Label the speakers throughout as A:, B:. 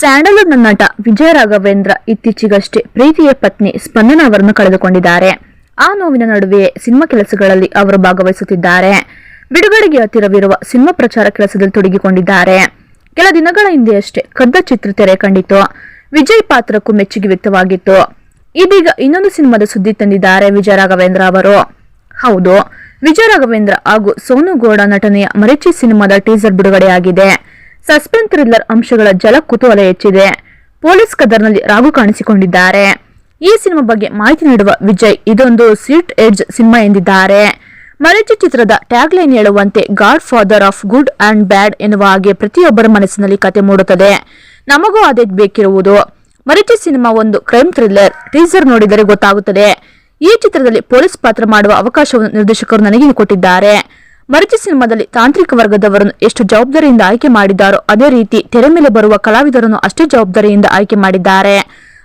A: Sandalwood ನಟ ವಿಜಯ ರಾಘವೇಂದ್ರ ಇತ್ತೀಚೆಗಷ್ಟೇ ಪ್ರೀತಿಯ ಪತ್ನಿ ಸ್ಪಂದನ ಅವರನ್ನು ಕಳೆದುಕೊಂಡಿದ್ದಾರೆ. ಆ ನೋವಿನ ನಡುವೆಯೇ ಸಿನಿಮಾ ಕೆಲಸಗಳಲ್ಲಿ ಅವರು ಭಾಗವಹಿಸುತ್ತಿದ್ದಾರೆ. ಬಿಡುಗಡೆಗೆ ಹತ್ತಿರವಿರುವ ಸಿನಿಮಾ ಪ್ರಚಾರ ಕೆಲಸದಲ್ಲಿ ತೊಡಗಿಕೊಂಡಿದ್ದಾರೆ. ಕೆಲ ದಿನಗಳ ಹಿಂದೆಯಷ್ಟೇ ಕದ್ದ ಚಿತ್ರ ತೆರೆ ಕಂಡಿತು ವಿಜಯ್ ಪಾತ್ರಕ್ಕೂ ಮೆಚ್ಚುಗೆ ವ್ಯಕ್ತವಾಗಿತ್ತು. ಇದೀಗ ಇನ್ನೊಂದು ಸಿನಿಮಾದ ಸುದ್ದಿ ತಂದಿದ್ದಾರೆ ವಿಜಯ ರಾಘವೇಂದ್ರ ಅವರು. ಹೌದು, ವಿಜಯ ರಾಘವೇಂದ್ರ ಹಾಗೂ ಸೋನು ಗೌಡ ನಟನೆಯ ಮರಿಚಿ ಸಿನಿಮಾದ ಟೀಸರ್ ಬಿಡುಗಡೆಯಾಗಿದೆ. ಸಸ್ಪೆನ್ಸ್ ಥ್ರಿಲ್ಲರ್ ಅಂಶಗಳ ಜಲ ಕುತೂಹಲ ಹೆಚ್ಚಿದೆ. ಪೊಲೀಸ್ ಕದರ್ನಲ್ಲಿ ರಾಘು ಕಾಣಿಸಿಕೊಂಡಿದ್ದಾರೆ. ಈ ಸಿನಿಮಾ ಬಗ್ಗೆ ಮಾಹಿತಿ ನೀಡುವ ವಿಜಯ್ ಇದೊಂದು ಸ್ವೀಟ್ ಎಡ್ಜ್ ಸಿನಿಮಾ ಎಂದಿದ್ದಾರೆ. ಮರಿಚಿ ಚಿತ್ರದ ಟ್ಯಾಗ್ ಲೈನ್ ಹೇಳುವಂತೆ god father of good and bad ಎನ್ನುವ ಹಾಗೆ ಪ್ರತಿಯೊಬ್ಬರ ಮನಸ್ಸಿನಲ್ಲಿ ಕತೆ ಮೂಡುತ್ತದೆ. ನಮಗೂ ಅದೇ ಬೇಕಿರುವುದು. ಮರಿಚಿ ಸಿನಿಮಾ ಒಂದು ಕ್ರೈಮ್ ಥ್ರಿಲ್ಲರ್ ಟೀಸರ್ ನೋಡಿದರೆ ಗೊತ್ತಾಗುತ್ತದೆ. ಈ ಚಿತ್ರದಲ್ಲಿ ಪೊಲೀಸ್ ಪಾತ್ರ ಮಾಡುವ ಅವಕಾಶವನ್ನು ನಿರ್ದೇಶಕರು ನನಗೆ ಕೊಟ್ಟಿದ್ದಾರೆ. ಮರಿಚಿ ಸಿನಿಮಾದಲ್ಲಿ ತಾಂತ್ರಿಕ ವರ್ಗದವರನ್ನು ಎಷ್ಟು ಜವಾಬ್ದಾರಿಯಿಂದ ಆಯ್ಕೆ ಮಾಡಿದ್ದಾರೋ ಅದೇ ರೀತಿ ತೆರೆ ಮೇಲೆ ಬರುವ ಕಲಾವಿದರನ್ನು ಅಷ್ಟೇ ಜವಾಬ್ದಾರಿಯಿಂದ ಆಯ್ಕೆ ಮಾಡಿದ್ದಾರೆ.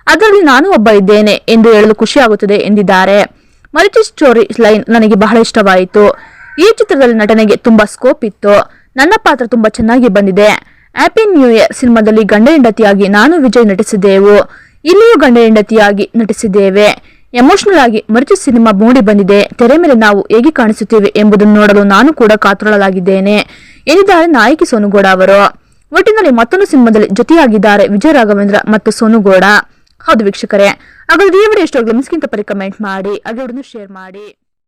A: ಅದರಲ್ಲಿ ನಾನು ಒಬ್ಬ ಇದ್ದೇನೆ ಎಂದು ಹೇಳಲು ಖುಷಿಯಾಗುತ್ತದೆ ಎಂದಿದ್ದಾರೆ. ಮರಿಚಿ ಸ್ಟೋರಿ ಲೈನ್ ನನಗೆ ಬಹಳ ಇಷ್ಟವಾಯಿತು. ಈ ಚಿತ್ರದಲ್ಲಿ ನಟನೆಗೆ ತುಂಬಾ ಸ್ಕೋಪ್ ಇತ್ತು. ನನ್ನ ಪಾತ್ರ ತುಂಬಾ ಚೆನ್ನಾಗಿ ಬಂದಿದೆ. ಹ್ಯಾಪಿ ನ್ಯೂ ಇಯರ್ ಸಿನಿಮಾದಲ್ಲಿ ಗಂಡ ಹೆಂಡತಿಯಾಗಿ ನಾನು ವಿಜಯ್ ನಟಿಸಿದೆವು ಇಲ್ಲಿಯೂ ಗಂಡ ಹೆಂಡತಿಯಾಗಿ ನಟಿಸಿದ್ದೇವೆ. ಎಮೋಷನಲ್ ಆಗಿ ಮರಿಚಿ ಸಿನಿಮಾ ಮೂಡಿ ಬಂದಿದೆ. ತೆರೆ ಮೇಲೆ ನಾವು ಹೇಗೆ ಕಾಣಿಸುತ್ತೇವೆ ಎಂಬುದನ್ನು ನೋಡಲು ನಾನು ಕೂಡ ಕಾತುರಳಾಗಿದ್ದೇನೆ. ಎಂದಿದ್ದಾರೆ ನಾಯಕಿ ಸೋನುಗೌಡ ಅವರು? ಒಟ್ಟಿನಲ್ಲಿ ಮತ್ತೊಂದು ಸಿನಿಮಾದಲ್ಲಿ ಜೊತೆಯಾಗಿದ್ದಾರೆ ವಿಜಯ ರಾಘವೇಂದ್ರ ಮತ್ತು ಸೋನುಗೌಡ. ಹೌದು ವೀಕ್ಷಕರೇ, ಹಾಗಾದ್ರೆ ಎಷ್ಟೋ ಇಷ್ಟ ಮಿಸ್ಗಿಂತ ಪರಿ ಕಮೆಂಟ್ ಮಾಡಿ ಅದರೊಡನೆ ಶೇರ್ ಮಾಡಿ.